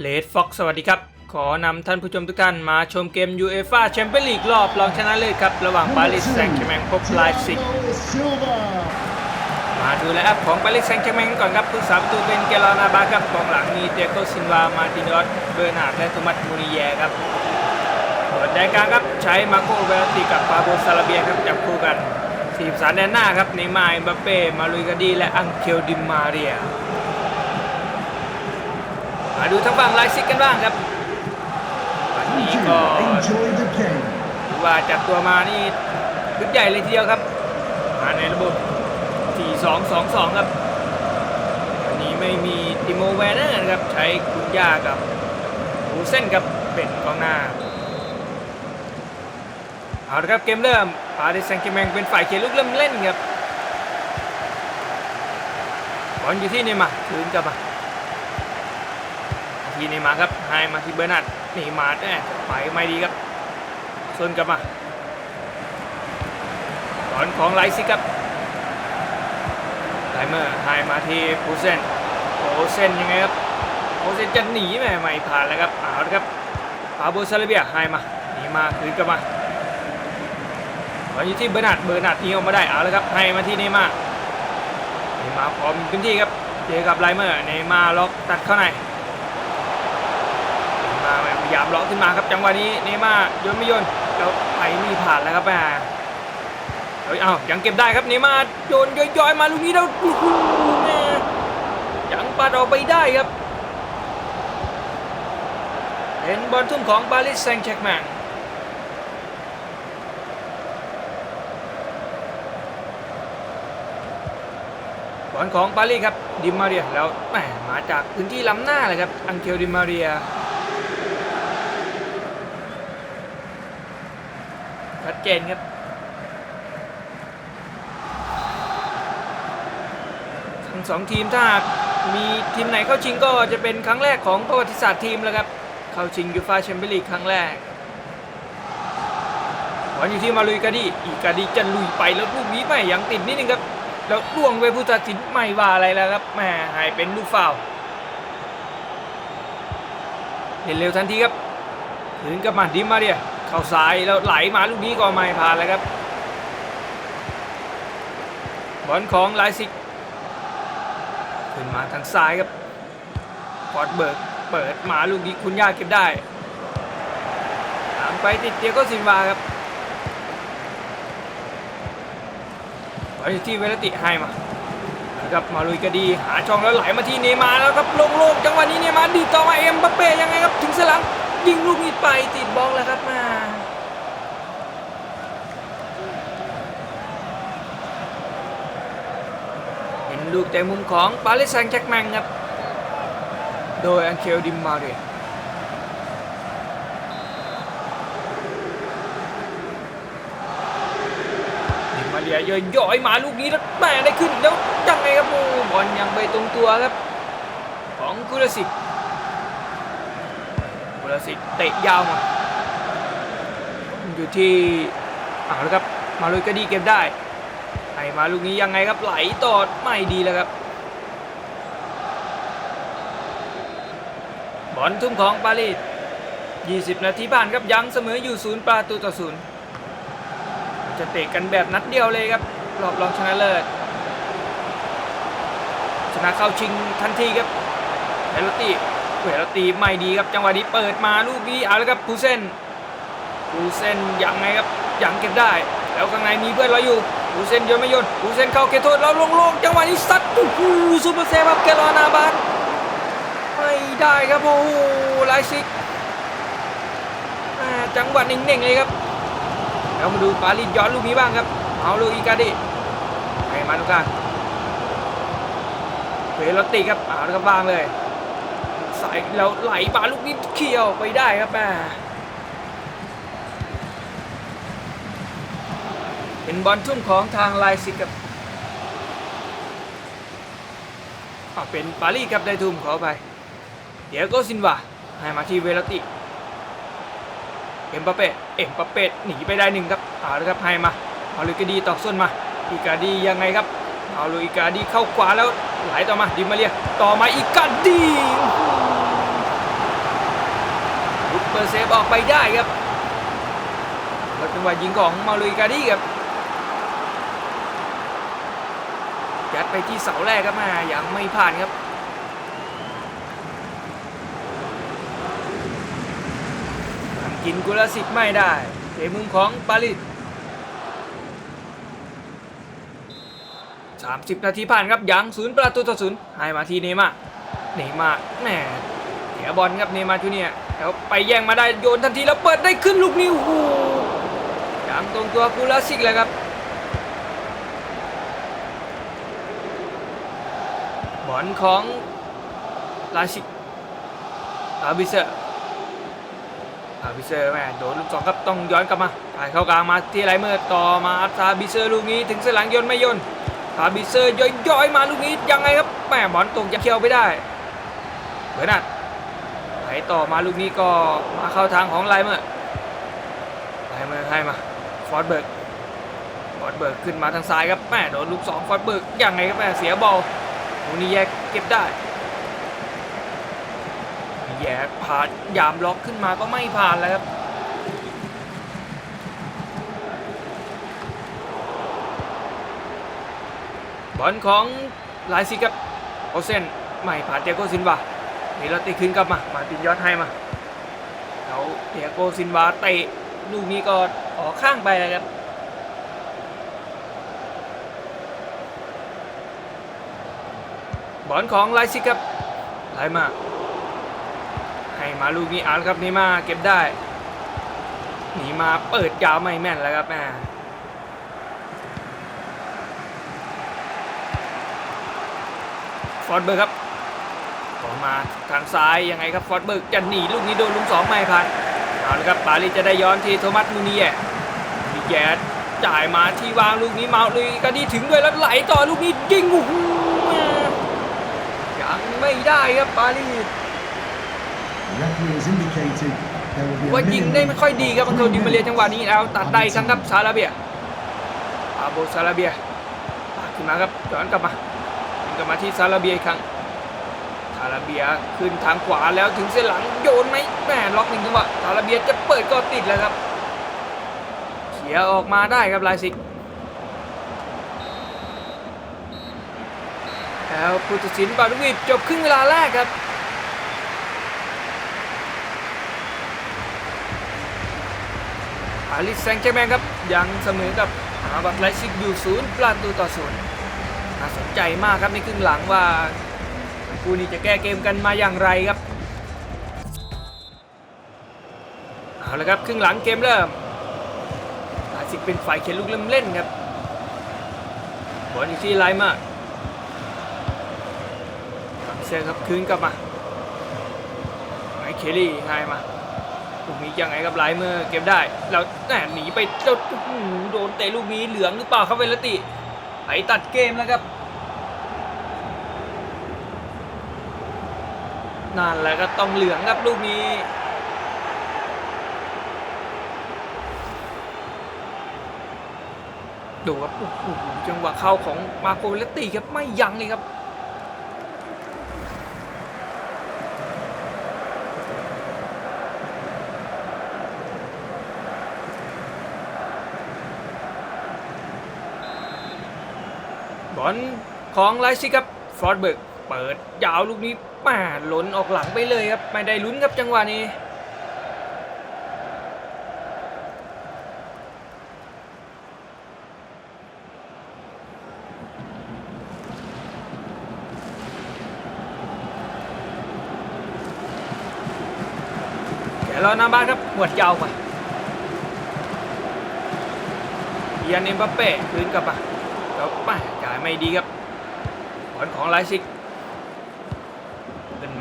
เลดฟ็อกสวัสดีครับ ขอนำท่านผู้ชมทุกท่านมาชมเกม UEFA Champions League รอบรองชนะเลิศครับ ระหว่างปารีสแซงต์แชร์แมงพบไลฟ์ซิกมาดูแลแอปของปารีสแซงต์แชร์แมงก่อนครับผู้สาประตูเป็นเกลานาบาครับกองหลังมีเตียโกซินวา มาตินอสเบอร์นาร์ดและโทมัสมูนิเยครับส่วนแดนกลางครับใช้มาโกเวลติกับปาโบซาลาเบียครับจับคู่กันสีสารแดนหน้าครับเนย์มาร์เอ็มบัปเป้มาลุยกาดีและอังเคลดิมาเรีย มาดูทางฝั่งไลฟ์ซิกกันบ้างครับวันนี้ก็ Enjoy the game. ถือว่าจัดตัวมานี่ชุดใหญ่เลยทีเดียวครับ มาในระบบ 4-2-2-2 ครับวันนี้ไม่มีติโมแวนเนอร์นะครับ ใช้คุณย่ากับหูเส้นครับเป็นกองหน้าเอาละครับเกมเริ่มปาริสแซงต์แชร์แมงเป็นฝ่ายเขียนลูกเริ่มเล่นครับบอลอยู่ที่เนย์มาร์คืนกลับมา ที่เนมาครับให้มาที่เบอร์นัดนย์มาแน่ไปไม่ดีครับส่วนกลับมาบอลของไลซิครับไลเมอร์ให้มาที่ปูเซนโอเซนยังไงครับโอเซนจะหนีไหมไม่ผ่านแล้วครับเอาละครับปาโบซาลเบียให้มาหนีมาคืนกลับมาบอลอยู่ที่เบอร์นาร์ดเบอร์นาร์ดยิงออกมาได้เอาแล้วครับให้มาที่เนย์มาเนมาพร้อมพื้นที่ครับเจอกับไลเมอร์เนมาล็อกตัดเข้าใน ย์มร์พยายามล็อกขึ้นมาครับจังหวะนี้เนย์มาโยนไม่โยนแล้วไปไมีผ่านแล้วครับแม่เฮ้ยเอ้ายังเก็บได้ครับเนย์มาโยนย่อยๆมาลูกนี้แล้วโอ้โหแม่ยังปัดออกไปได้ครับเป็นบอลทุ่มของปารีสแซงต์แชร์แมงบอลของปารีสครับดิมาเรียแล้วแหมมาจากพื้นที่ล้ำหน้าเลยครับอังเคลดิมาเรีย ชัดเจนครับทั้งสองทีมถ้ามีทีมไหนเข้าชิงก็จะเป็นครั้งแรกของประวัติศาสตร์ทีมแล้วครับ เข้าชิงยูฟาแชมเปี้ยนลีกครั้งแรกบอลอยู่ที่มาลุยกาดีอีกาดีจะลุยไปแล้วลูกนี้ไม่ยังติดนิดนึงครับแล้วล่วงไปผู้ตัดสินไม่ว่าอะไรแล้วครับแหมหายเป็นลูกฟาวเห็นเร็วทันทีครับถึงกับมาดิมาเรีย เข้าซ้ายแล้วไหลมาลูกนี้ก็ไม่ผ่านแล้วครับ บอลของไลซิก ขึ้นมาทางซ้ายครับพอดเบิร์กเปิดมาลูกนี้คุณย่าเก็บได้ตามไปติดเตียโกซินวาครับบอลที่เวลติให้มานะครับมาลุยก็ดีหาช่องแล้วไหลมาที่เนมาแล้วครับโล่งๆจังหวะนี้เนมาดีต่อมาเอ็มบัปเป้ยังไงครับถึงสลัง ยิงลูกนี้ไปติดบล็อกแล้วครับมาเห็นลูกแต่มุมของปาริสแซงแจ็คแมงครับ โดยอังเคลดิมมาเรียดิมาเลียย่อยย่อยมาลูกนี้แล้วแม่ได้ขึ้นแล้วยังไงครับโอ้บอลยังไปตรงตัวครับ ของกุลสิกกุ ลสิกเตะยาวมาอยู่ที่เอาและครับมาลุยก็ดีเก็บได้ไอ้มาลูกนี้ยังไงครับไหลตอดไม่ดีแล้วครับบอลทุ่มของปารีส20 นาทีผ่านครับยังเสมออยู่0ประตูต่อ0จะเตะกันแบบนัดเดียวเลยครับรอบรองชนะเลิศชนะเข้าชิงทันทีครับเฮลตี้ เฮลตีไม่ดีครับจังหวะนี้เปิดมาลูกนี้เอาแล้วครับปูเซนปูเซนยังไงครับยังเก็บได้ แล้วข้างในมีเพื่อนเราอยู่ปูเซนโยนไม่โยนปูเซนเข้าเขตโทษแล้วโล่งจังหวะนี้ซัดโอ้โหซูเปอร์เซฟครับเกลอนาบาสไม่ได้ครับโอ้โหไลซิกจังหวะนิ่งๆเลยครับเรามาดูปารีสย้อนลูกนี้บ้างครับเอาลูกอีกาดิให้มาตรงกลางเวลติครับเอาแล้วก็บ้างเลย ใส่แล้วไหลมาลูกนี้เขี่ยวไปได้ครับแม่เป็นบอลทุ่มของทางไลซิกครับเป็นปารีครับได้ทุ่มขอไป เดี๋ยวก็ซินวาให้มาที่เวลติเอ็มบัปเป้เอ็มบัปเป้หนีไปได้หนึ่งครับเอาเลยครับให้มาเอาลุยกาดีตอกส้นมาอีกาดียังไงครับเอาลุยกาดีเข้าขวาแล้วไหลต่อมาดิมาเรียต่อมาอีกาดี เปิดเซฟออกไปได้ครับแล้วจังหวะยิงของมาลุยกาดี้ครับยัดไปที่เสาแรกครับม่ยังไม่ผ่านครับทำกินกุลสิบไม่ได้เกมมุมของปาริส30นาทีผ่านครับยังศูนย์ประตูต่อศูนย์ให้มาทีเนมาเนมาแหมเสียบอลครับเนมาจูเนีย แล้วไปแย่งมาได้โยนทันทีแล้วเปิดได้ขึ้นลูกนี้โอ้โหยังตรงตัวกูลาสิกเลยครับ บอลของลาสิกอาบิเซอร์อาบิเซอร์แม่โดนลูกสองครับต้องย้อนกลับมาถ่ายเข้ากลางมาที่ไรเมื่อต่อมาซาบิเซอร์ลูกนี้ถึงเส้นหลังโยนไม่โยนซาบิเซอร์ย่อยๆมาลูกนี้ยังไงครับแม่บอลตรงจะเคียวไปได้เบอร์นัด ไหลต่อมาลูกนี้ก็มาเข้าทางของไลเมอร์ไลเมอร์ให้มาฟอร์ดเบิร์กฟอร์ดเบิร์กขึ้นมาทางซ้ายครับแม่โดนลูกสองฟอร์ดเบิร์กยังไงครับแม่เสียบอลตรงนี้แยกเก็บได้แยกผ่านยามล็อกขึ้นมาก็ไม่ผ่านแล้วครับบอลของไลซิกครับโอเซนไม่ผ่านเตียโกซินวา เราตีคืนกลับมา มาตินยอดให้มาเขาเดียโกซินวาเตะลูกนี้ก็ออกข้างไปเลยครับบอลของไลซิกครับไลมาให้มาลูกนี้อ่านครับนี่มาเก็บได้หนีมาเปิดยาวไม่แม่นแล้วครับแม่ฟอร์ดเบอร์ครับ มาทางซ้ายยังไงครับฟอร์ดเบิร์กจะหนีลูกนี้โดนลุมสองไม่ผ่านเอาละครับปารีจะได้ย้อนที่โทมัสมูเนียมีแยดจ่ายมาที่วางลูกนี้เมาลุยก็ดีถึงด้วยแล้วไหลต่อลูกนี้ยิงโอ้โหยังไม่ได้ครับปารีสว่ายิงได้ไม่ค่อยดีครับบัง of เคิลดิมาเรียจังหวะนี้แล้วตัดได้ครั้งครับซาลาเบียอาโบซาลาเบียขึ้นมาครับย้อนกลับมาย้นกลับมาที่ซาลาเบียอีกครั้ง ซาลาเบียขึ้นทางขวาแล้วถึงเส้นหลังโยนไหมแหมล็อกหนึ่งจังหวะซาลาเบียจะเปิดก็ติดแล้วครับเขียออกมาได้ครับลายสิกแล้วผู้ตัดสินปาลุกิจจบครึ่งเวลาแรกครับปารีสแซงต์แชแมงครับยังเสมอกับอาบัตไลซิกอยู่ศูนย์ประตูต่อศูนย์น่าสนใจมากครับในครึ่งหลังว่า คู่นี้จะแก้เกมกันมาอย่างไรครับเอาละครับครึ่งหลังเกมเริ่มอาซิกเป็นฝ่ายเขียนลูกเล่มเล่นครับบอลอยู่ที่ไลมาฝั่งเซอร์ครับคืนกลับมาไมค์เคลลี่ให้มาลูกนี้ยังไงครับไลเมอร์เก็บได้แล้วแหมหนีไปเจ้าโดนเตะลูกนี้เหลืองหรือเปล่าครับเวลติไปตัดเกมแล้วครับ นั่นแหละก็ต้องเหลืองครับลูกนี้ดูครับโอ้โหจังหวะเข้าของมาโกเลตติครับไม่ยั้งเลยครับบอลของไลซิครับฟอร์ดเบิร์กเปิดยาวลูกนี้ มาหล่นออกหลังไปเลยครับ ไม่ได้ลุ้นครับจังหวะนี้แกรอหน้าบ้านครับหวดยาวไปเอียนเอ็มบัปเป้คืนกลับมาแล้วป้าจ่ายไม่ดีครับบอลของไลซิก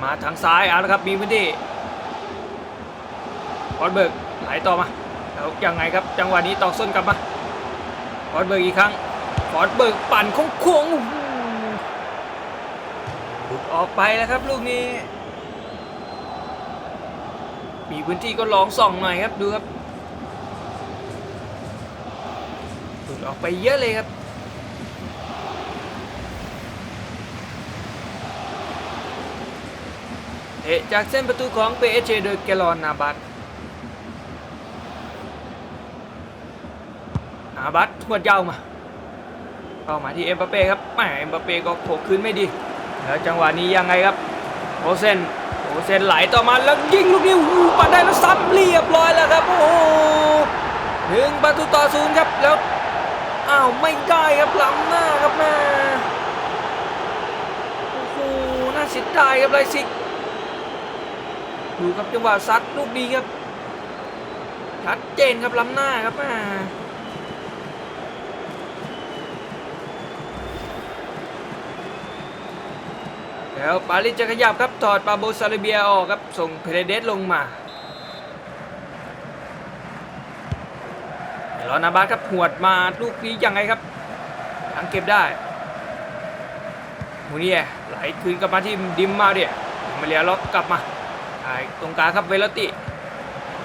มาทางซ้ายเอาละครับมีพื้นที่บอลเบิร์กไหลต่อมาแล้วยังไงครับจังหวะนี้ต่อส้นกลับมาบอลเบิร์กอีกครั้งบอลเบิร์กปั่นโค้งหลุดออกไปแล้วครับลูกนี้ มีพื้นที่ก็ลองส่องหน่อยครับดูครับหลุดออกไปเยอะเลยครับ เตะจากเส้นประตูของ PSG โดยเกลอนนาบัตนาบัตทวดเย้ามาเข้ามาที่เอ็มบาเป้ครับแหมเอ็มบาเป้ก็โผขกคืนไม่ดี แล้วจังหวะนี้ยังไงครับโอเซนโอเซนไหลต่อมาแล้วยิงลูกนี้หูปัดได้แล้วซ้ำเรียบร้อยแล้วครับโอ้หนึ่งประตูต่อศูนย์ครับแล้วอ้าวไม่ได้ครับล้ำหน้าครับแม่โอ้โหน่าเสียดายครับไรซิก ดูครับจังหวะซัดลูกนี้ครับชัดเจนครับล้ำหน้าครับแม่แล้วปารีสจะขยับครับถอดปาโบซาลเบียออกครับส่งเพเรเดสลงมาเดี๋ยวรอนาบาสครับหวดมาลูกนี้ยังไงครับยังเก็บได้มูนี่ไหลคืนกลับมาที่ดิมมาเดียมาเรียล็อกกลับมา ไอ้ตรงกลางครับเวลติ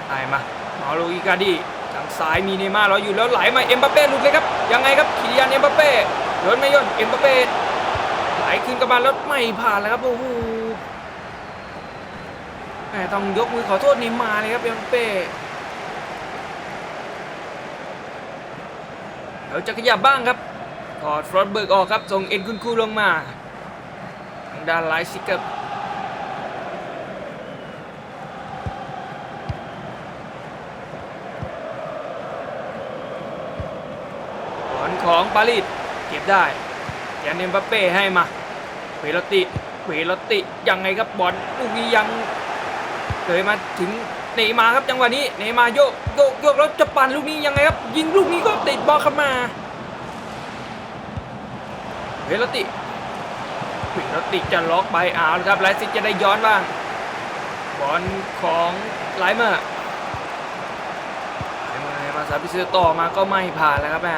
ไอ้มามาโลอีกาดีทางซ้ายมีเนม่าร์รออยู่แล้วไหลมาเอ็มบัปเป้หลุดเลยครับยังไงครับคิริยานเอ็มบัปเป้โยนไม่โยนเอ็มบัปเป้ไหลขึ้นกระบาลแล้วไม่ผ่านแล้วครับโอ้โหแหมต้องยกมือขอโทษเนิมาเลยครับเอ็มเป้เดี๋ยวจะขยับบ้างครับถอดฟรอสเบิร์กออกครับส่งเอ็นคุนคูลงมาทางด้านไลท์ซิกครับอลของ ปารีสเก็บได้ยันเอ็มบัปเป้ให้มาเวลติเวลติยังไงครับบอลลูกนี้ยังเลยมาถึงเนมาครับจังหวะนี้เนมาโยกโยกโยกแล้วจะปั่นลูกนี้ยังไงครับยิงลูกนี้ก็ติดบอลเข้ามาเวลติเวลติจะล็อกไปเอาละครับไลซิจะได้ย้อนบ้างบอลของไลเมอร์ไลเมอร์มาซาบิเซอร์ต่อมาก็ไม่ผ่านแล้วครับแม่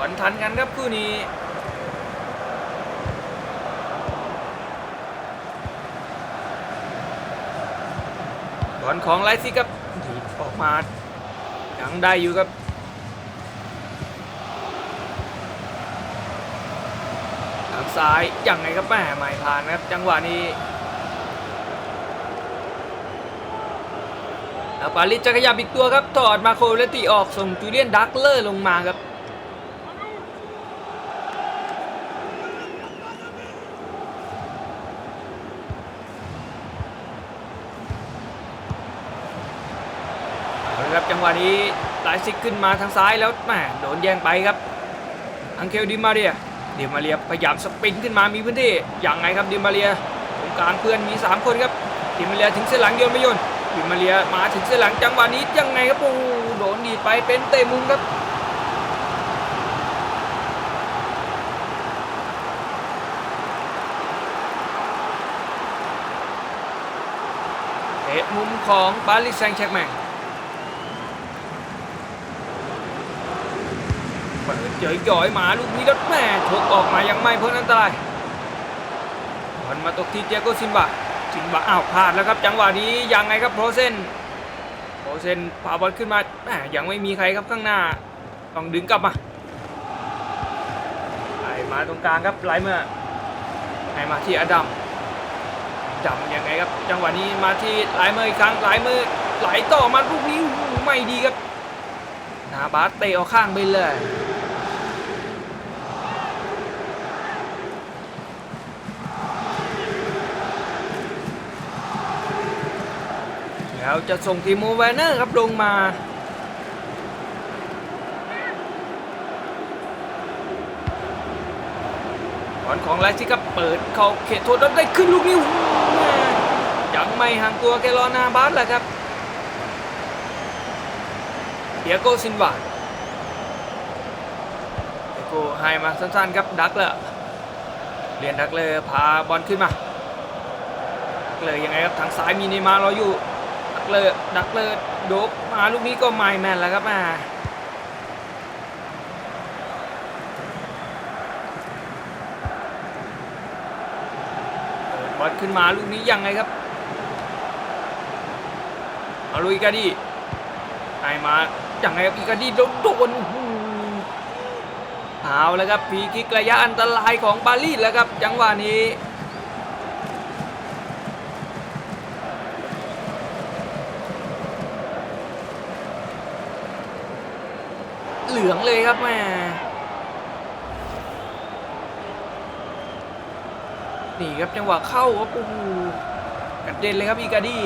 บอลทันกันครับคู่นี้บอลของไลซี่ครับดีดออกมายังได้อยู่ครับทางซ้ายยังไงครับแม่ไม่ผ่านครับจังหวะนี้แล้วปาลิสจะขยับอีกตัวครับ ถอดมาโคเลติออกส่งจูเลียนดักเลอร์ลงมาครับ เอาละครับจังหวะ ไลซิกขึ้นมาทางซ้ายแล้วแหมโดนแย่งไปครับ อังเคลดิมาเรียดิมาเรียพยายามสปินขึ้นมามีพื้นที่อย่างไงครับดิมาเรียตรงกลางเพื่อนมี 3 คนครับดิมาเรียถึงเส้นหลังโยนไม่โยนดิมาเรียมาถึงเส้นหลังจังหวะนี้ยังไงครับโอ้โดนดีไปเป็นเตะมุมครับเตะมุมของปารีสแซงต์แชร์กแมง เจยจ่อยหมาลูกนี้แล้วแม่ถกออกมายังไม่พ้นอันตรายบอลมาตกที่เจโกซินบะซินบะอ้าวพลาดแล้วครับ จังหวะนี้ยังไงครับโพเซนโพเซนพาบอลขึ้นมาแม่ยังไม่มีใครครับข้างหน้า ต้องดึงกลับมาไหลมาตรงกลางครับไหลมื่อให้มาที่อดัมจำยังไงครับ จังหวะนี้มาที่ไหลมืออีกครั้งไหลมือไหลต่อมาลูกนี้ไม่ดีครับนาบาสเตะออกข้างไปเลย แล้วจะส่งทีมโมแวนเนอร์ครับลงมา บอลของไลซิกครับเปิดเขาเขตโทษแล้วได้ขึ้นลูกนี้ยังไม่ห่างตัวแกรอนาบาสแหละครับเดียโกซินวาเดียโกให้มาสั้นๆครับดักเลยเรียนดักเลยพาบอลขึ้นมาดักเลยยังไงครับทางซ้ายมีเนมาร์รออยู่ เลยดักเลยโดบมาลูกนี้ก็ไม่แมนแล้วครับมาบอลขึ้นมาลูกนี้ยังไงครับเอาลุยกาดีไอมาอย่างไรครับอีกาดีโดนโดนเอาแล้วครับพีคิกระยะอันตรายของปารีแล้วครับ จังหวะนี้ ลืองเลยครับแม่นี่ครับจังหวะเข้าครับโอ้โหกระเด็นเลยครับอีกาดี้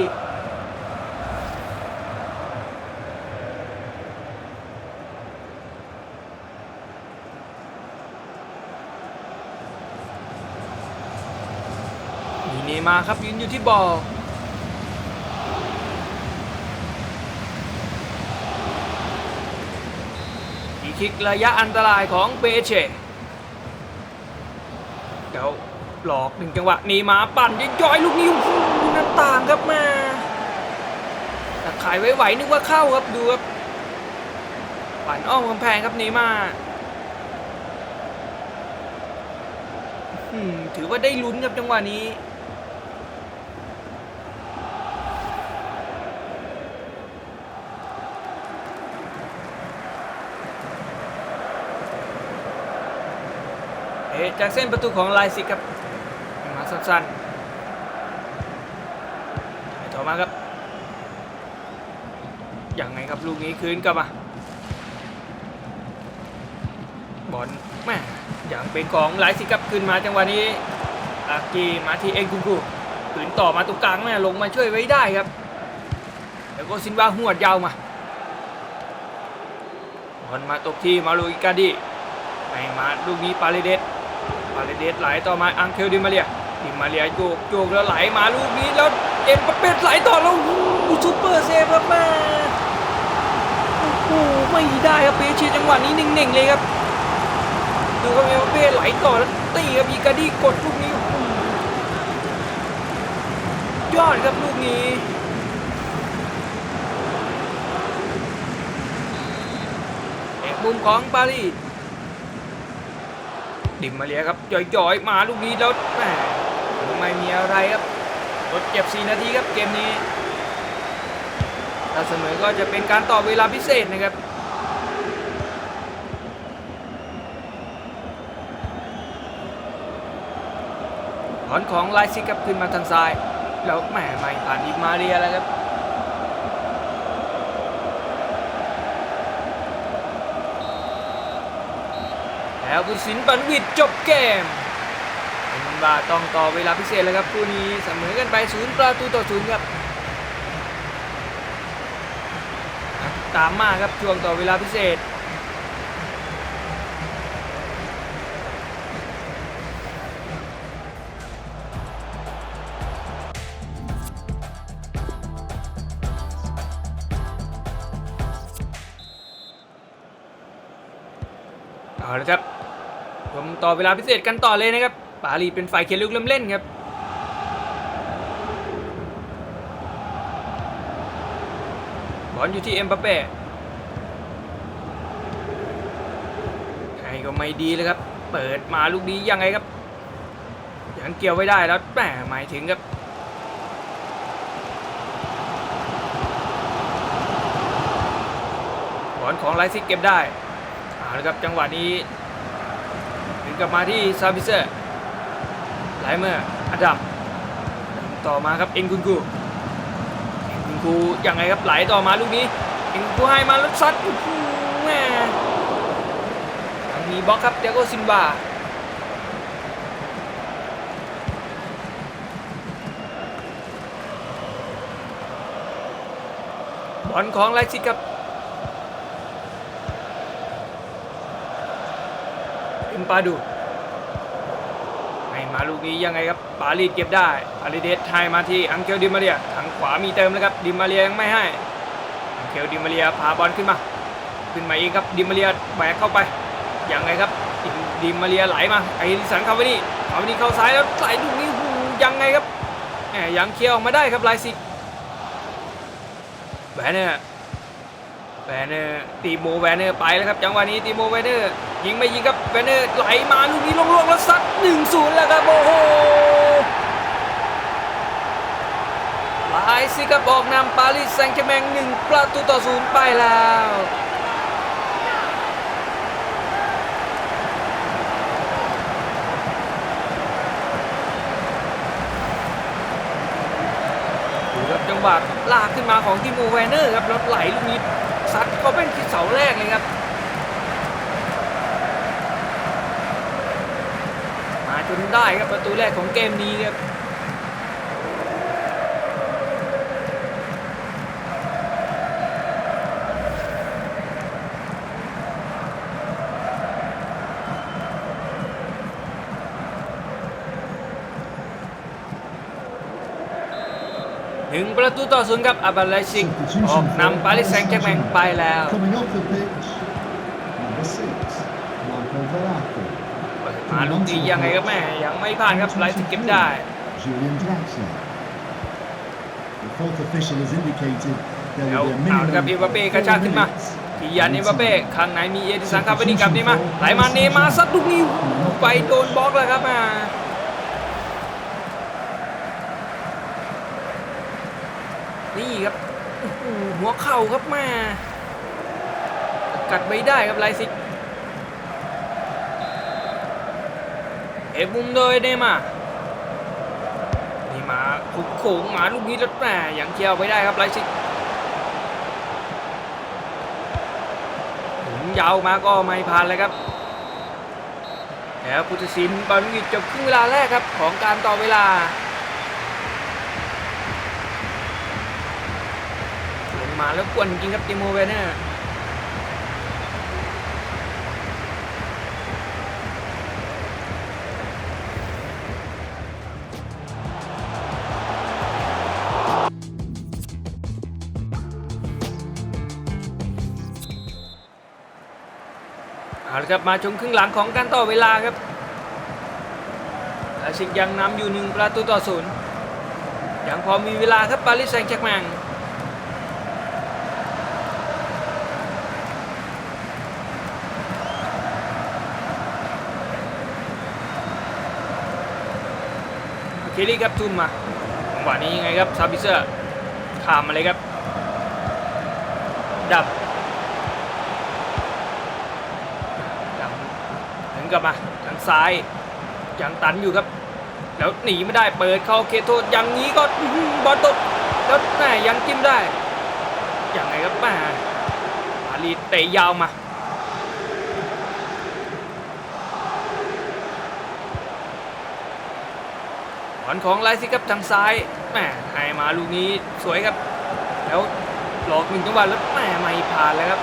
มีเนมาครับยืนอยู่ที่บอล คิกระยะอันตรายของเปเช่เดี๋ยวหลอกหนึ่งจังหวะนีมาปั่นย่อยลูกนี้โอ้โหหน้าต่างครับมาแต่ขายไว้ไหวนึกว่าเข้าครับดูครับปั่นอ้อมกำแพงครับนีมาถือว่าได้ลุ้นครับจังหวะนี้ จากเส้นประตูของไลซิกครับมาสั้นๆต่อมาครับยังไงครับลูกนี้คืนกลับมาบอลแม่อย่างเป็นของไลซิกครับขึ้นมาจังหวะนี้อากีมาที่เอ็นกุงกูขืนต่อมาตรงกลางแม่ลงมาช่วยไว้ได้ครับแล้วก็ซินวาหัวดยาวมาบอลมาตกที่มาลูอิกาดีไม่มาลูกนี้ปาเลเดส เลเดสไหลต่อมาอังเคลดิมาเรียดิมาเรียโยกโยกแล้วไหลมาลูกนี้แล้วเอ็มปาเป้ไหลต่อแล้วโอ้โหซูเปอร์เซฟครับแม่โอ้โหไม่ได้ครับเปเชียจังหวะนี้หนิ่งๆเลยครับดูครับเอ็มปาเป้ไหลต่อแล้วตีครับอีกาดี้กดลูกนี้ยอดครับลูกนี้เอกมุมของปารีส ดิมมาเลียครับจ่อยๆ มาลูกนี้แล้วแหมไม่มีอะไรครับรถเก็บ 4 นาทีครับเกมนี้ถ้าเสมอก็จะเป็นการต่อเวลาพิเศษนะครับถอนของไลซิกครับขึ้นมาทางซ้าย แล้วแหมไม่ผ่านอีกมาเรียแล้วครับ แล้วผู้สินปันวิทย์จบเกมเป็นว่าต้องต่อเวลาพิเศษแล้วครับคู่นี้เสมอกันไปศูนย์ประตูต่อศูนย์ครับตามมาครับช่วงต่อเวลาพิเศษเอาละครับ ต่อเวลาพิเศษกันต่อเลยนะครับปารีเป็นฝ่ายเขียนลูกเริ่มเล่นครับบอลอยู่ที่เอ็มบัปเป้ให้ก็ไม่ดีเลยครับ เปิดมาลูกนี้ยังไงครับยังเกี่ยวไว้ได้แล้วแหมหมายถึงครับบอลของไลซิกเก็บได้เอาละครับจังหวะนี้ กลับมาที่ซาบิเซอร์ไหลเมื่ออดัมต่อมาครับเอ็นกุนกูเอ็นกุนกูยังไงครับไหลต่อมาลูกนี้เอ็นกุนกูให้มาแล้วซัดโอ้โหแม่ยังมีบล็อกครับเดียโกซินบาบอลของไลซิกครับอิมปาดู ลูกนี้ยังไงครับปารีสเก็บได้ปารีเดสไทยมาที่อังเกลดิมาเรียทางขวามีเติมแล้วครับดิมาเรียยังไม่ให้อังเกลดิมาเรียพาบอลขึ้นมา ขึ้นมาเองครับดิมาเรียแหวกเข้าไปยังไงครับดิมาเรียไหลมาไอริสันคาวานี่คาวานี่เข้าซ้ายแล้วไหลลูกนี้หูยังไงครับแหมยังเคลียร์ออกมาได้ครับไลซิกแหวนเนี่ยแวนเนอร์ตีโมแวนเนอร์ไปแล้วครับจังหวะนี้ตีโมแวนเนอร์ ยิงไม่ยิงครับแวนเนอร์ไหลมาลูกนี้ลงๆแล้วซัด1-0แล้วครับโอ้โหไลซิกครับออกนำปารีสแซงต์แชร์แมงหนึ่งประตูต่อศูนย์ไปแล้วดูครับจังหวะลากขึ้นมาของทีโมแวนเนอร์ครับแล้วไหลลูกนี้ซัดก็เป็นที่เสาแรกเลยครับ น ได้ครับประตูแรกของเกมนี้ครับหนึ่งประตูต่อศูนย์ครับอาบาเลซิกออกนำปารีสแซงต์แชร์กแมงไปแล้วาลูกนี้ยังไงครับแม่ยังไม่ผ่านครับไลซิกเก็บได้ Julian Draxler. The fourth official has indicated there แล้วเอาครับเอ็มบัปเป้กระชากขึ้นมา minutes กิยันเอ็มบัปเป้ข้างในมีเอดิสันคาเปนี่กลับนี่มาไหลมาเนมาซัดลูกนี้ไปโดนบล็อกแล้วครับมานี่ครับหหัวเข่าครับแม่กัดไม่ได้ครับไลซิก เอฟมุมโดยเนมานี่มาขุกโขงหมาลูกนี้แล้วแม่ยังเคียวไม่ได้ครับไลซิถึงยาวมาก็ไม่ผ่านเลยครับแล้วพุทธศิลป์บอลวิดจบครึ่งเวลาแรกครับของการต่อเวลา ลงมาแล้วกวนจริงครับติโมเวเนอร์ ครับมาชมครึ่งหลังของการต่อเวลาครับอาชิกยังนำอยู่หนึ่งประตูต่อศูนย์ยังพอมีเวลาครับปารีสแซงต์แชร์กแมงเคลลี่ครับทุ่มมาจังหวะนี้ยังไงครับซาบิเซอร์ขามมาเลยครับ ดับถึง กลับมาทางซ้ายยังตันอยู่ครับ แล้วหนีไม่ได้เปิดเข้าเคโทษอย่างนี้ก็บอลตกแล้วแม่ยังจิ้มได้อยังไงครับแม่อาลีเตะยาวมาบอลของไลซิครับทางซ้ายแหมให้มาลูกนี้สวยครับ แล้วหลอกหนึ่งจังหวะแล้วแหมไม่ผ่านเลยครับ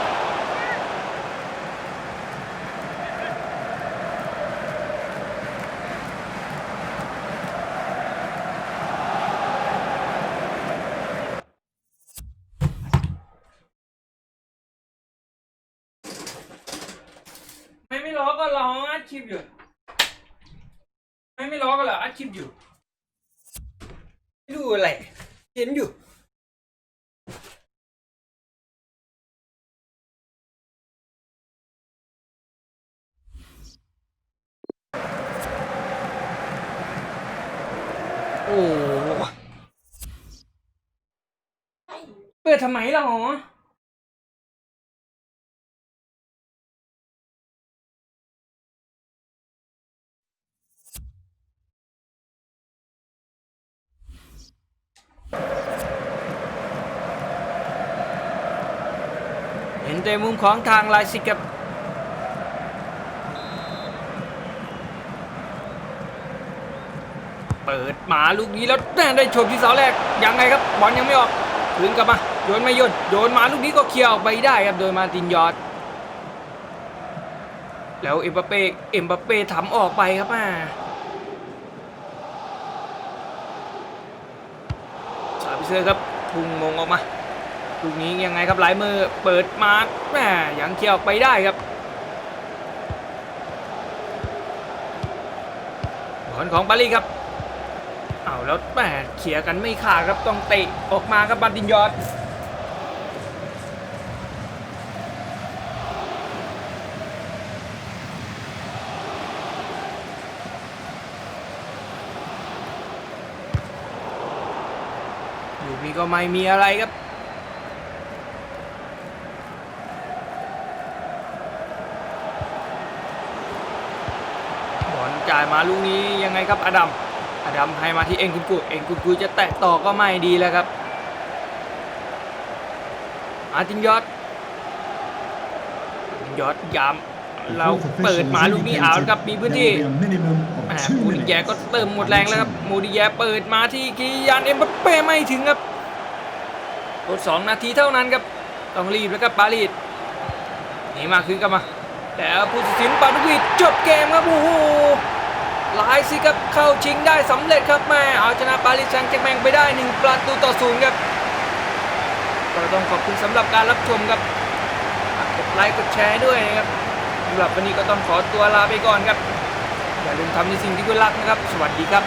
ไม่ไม่ล้อก็ล้ออัดคลิปอยู่ ไม่ไม่ล้อก็เหรออัดคลิปอยู่ ไม่ดูอะไร เห็นอยู่ โอ้ เปิดทำไมล่ะหรอเห็นแต่มุมของทางไลซิกับเปิดหมาลูกนี้แล้วได้ชมที่เสาแรกยังไงครับบอลยังไม่ออกคืนกลับมา โยนไม่โยนโยนมาลูกนี้ก็เคลียร์ออกไปได้ครับโดยมาตินยอดแล้วเอ็มบัปเป้เอ็มบัปเป้ทำออกไปครับมาสาบิเซอร์ครับพุ่งมงออกมาลูกนี้ยังไงครับหลายมือเปิดมาแหมยังเคลียร์ออกไปได้ครับบอลของปารีครับเอาแล้วแหมเคลียร์กันไม่ขาดครับต้องเตะออกมาครับบันดินยอดลู ก็ไม่มีอะไรครับบอลจ่ายมาลูกนี้ยังไงครับอดัมอดัมให้มาที่เอ็งกุนกุเอ็งกุนกุจะแตะต่อก็ไม่ดีแล้วครับมาร์ตินยอดยอดยามเราเปิดมาลูกนี้เอาครับมีพื้นที่มูดิแยก็เติมหมดแรงแล้วครับมูดิแยเปิดมาที่กิยานเอ็มบัปเป้ไม่ถึงครับ ลดสองนาทีเท่านั้นครับต้องรีบแล้วครับปารีสหนีมาคืนกลับมาแล้วผู้ตัดสินปาดุวิดจบเกมครับโอ้โหลายสิครับเข้าชิงได้สำเร็จครับแม่เอาชนะปารีสแซงต์แชร์กแมงไปได้หนึ่งประตูต่อศูนย์ครับก็ต้องขอบคุณสำหรับการรับชมครับกดไลค์กดแชร์ด้วยนะครับสำหรับวันนี้ก็ต้องขอตัวลาไปก่อนครับอย่าลืมทำในสิ่งที่คุณรักนะครับ สวัสดีครับ